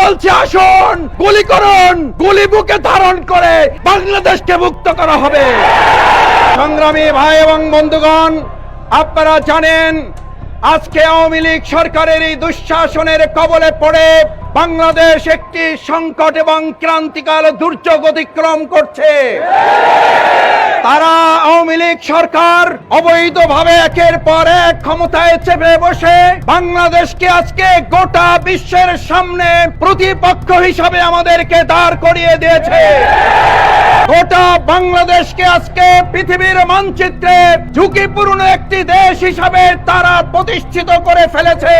বলছি আসুন, গুলি করুন, গুলি বুকে ধারণ করে বাংলাদেশকে মুক্ত করা হবে। সংগ্রামী ভাই এবং বন্ধুগণ, আপনারা জানেন, আজকে আওয়ামী লীগ সরকারের এই দুঃশাসনের কবলে পড়ে বাংলাদেশ একটি সংকট এবং ক্রান্তিকাল দুর্যোগ অতিক্রম করছে। তারা আওয়ামী লীগ সরকার অবৈধভাবে একের পর এক ক্ষমতায় চেপে বসে বাংলাদেশকে আজকে গোটা বিশ্বের সামনে প্রতিপক্ষ হিসাবে আমাদেরকে দাঁড় করিয়ে দিয়েছে। গোটা বাংলাদেশকে আজকে পৃথিবীর মানচিত্রে ঝুঁকিপূর্ণ একটি দেশ হিসাবে তারা প্রতিষ্ঠিত করে ফেলেছে।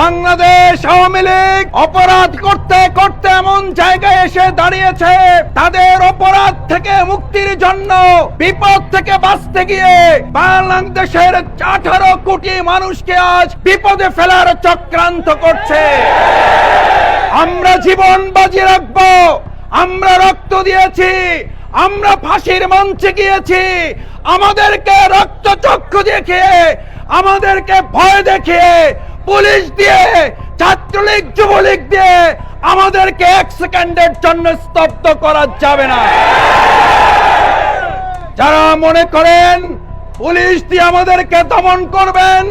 বাংলাদেশ আওয়ামী লীগ অপরাধ করতে করতে এমন জায়গায় এসে দাঁড়িয়েছে, তাদের অপরাধ থেকে মুক্তির জন্য বিপদ থেকে বাঁচতে গিয়ে বাংলাদেশের আঠারো কোটি মানুষকে আজ বিপদে ফেলার চক্রান্ত করছে। আমরা জীবন বাজি রাখব, আমরা রক্ত দিয়েছি, আমরা ফাঁসির মঞ্চে গিয়েছি, আমাদেরকে রক্ত চক্ষু দেখিয়ে, আমাদেরকে ভয় দেখিয়ে, পুলিশ দিয়ে, ছাত্রলীগ, যুবলীগ দিয়ে আমাদেরকে এক সেকেন্ডের জন্য স্তব্ধ করা যাবে না। যারা মনে করেন পুলিশ দিয়ে আমাদেরকে দমন করবেন,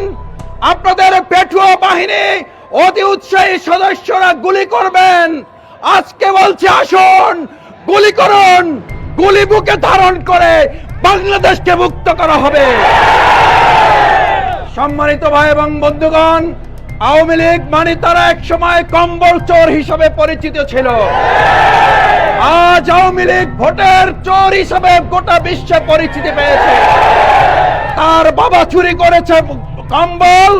আপনাদের পেটুয়া বাহিনী, অতি উৎসাহী সদস্যরা গুলি করবেন। আজকে বলছি আসুন, গুলি করুন, গুলি বুকে ধারণ করে বাংলাদেশকে মুক্ত করা হবে। সম্মানিত ভাই এবং বন্ধুগণ, আওয়ামী লীগ মানে তারা এক সময় কম্বল চোর হিসাবে পরিচিত ছিল। আজ আওয়ামী লীগ ভোটের চোর হিসাবে গোটা বিশ্বে পরিচিতি পেয়েছে। তার বাবা চুরি করেছে কম্বল,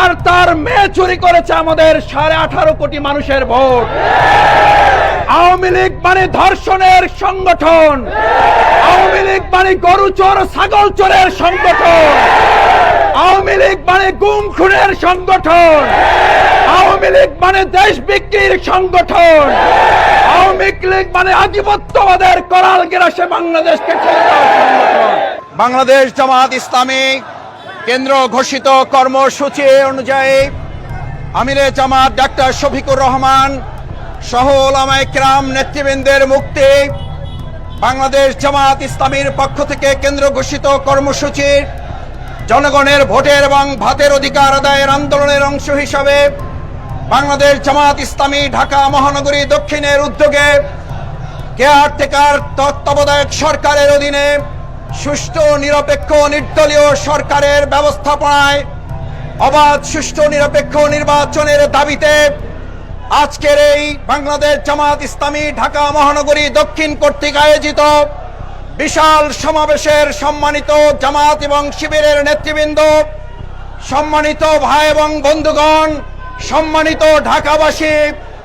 আর তার মেয়ে চুরি করেছে আমাদের সাড়ে আঠারো কোটি মানুষের ভোট। আওয়ামী লীগ মানে ধর্ষণের সংগঠন। আওয়ামী লীগ মানে গরু চোর, ছাগল চোরের সংগঠন। আওয়ামী লীগ মানে গুম খুনের সংগঠন। আওয়ামী লীগ মানে দেশ বিক্রির সংগঠন। লীগ মানে আধিপত্যবাদের করাল গেরাসে বাংলাদেশকে বাংলাদেশ জামাত ইসলামী কেন্দ্র ঘোষিত কর্মসূচি অনুযায়ী আমিরে জামাত ডাক্তার শফিকুর রহমান, সহ ওলামায়ে কেরাম নেতৃবৃন্দের মুক্তি, বাংলাদেশ জামাত ইসলামীর পক্ষ থেকে কেন্দ্র ঘোষিত কর্মসূচির জনগণের ভোটের এবং ভাতের অধিকার আদায়ের আন্দোলনের অংশ হিসাবে বাংলাদেশ জামাত ইসলামী ঢাকা মহানগরী দক্ষিণের উদ্যোগে কেয়ারটেকার তত্ত্বাবধায়ক সরকারের অধীনে সুষ্ঠু, নিরপেক্ষ, নির্দলীয় সরকারের ব্যবস্থাপনায় অবাধ, সুষ্ঠু, নিরপেক্ষ নির্বাচনের দাবিতে আজকের এই বাংলাদেশ জামাত ইসলামী ঢাকা মহানগরী দক্ষিণ কর্তৃক আয়োজিত বিশাল সমাবেশের সম্মানিত জামাত এবং শিবিরের নেতৃবৃন্দ, সম্মানিত ভাই এবং বন্ধুগণ সম্মানিত ঢাকাবাসী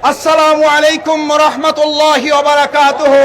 আসসালামু আলাইকুম রহমতুল্লাহ ওবারাকাতুহু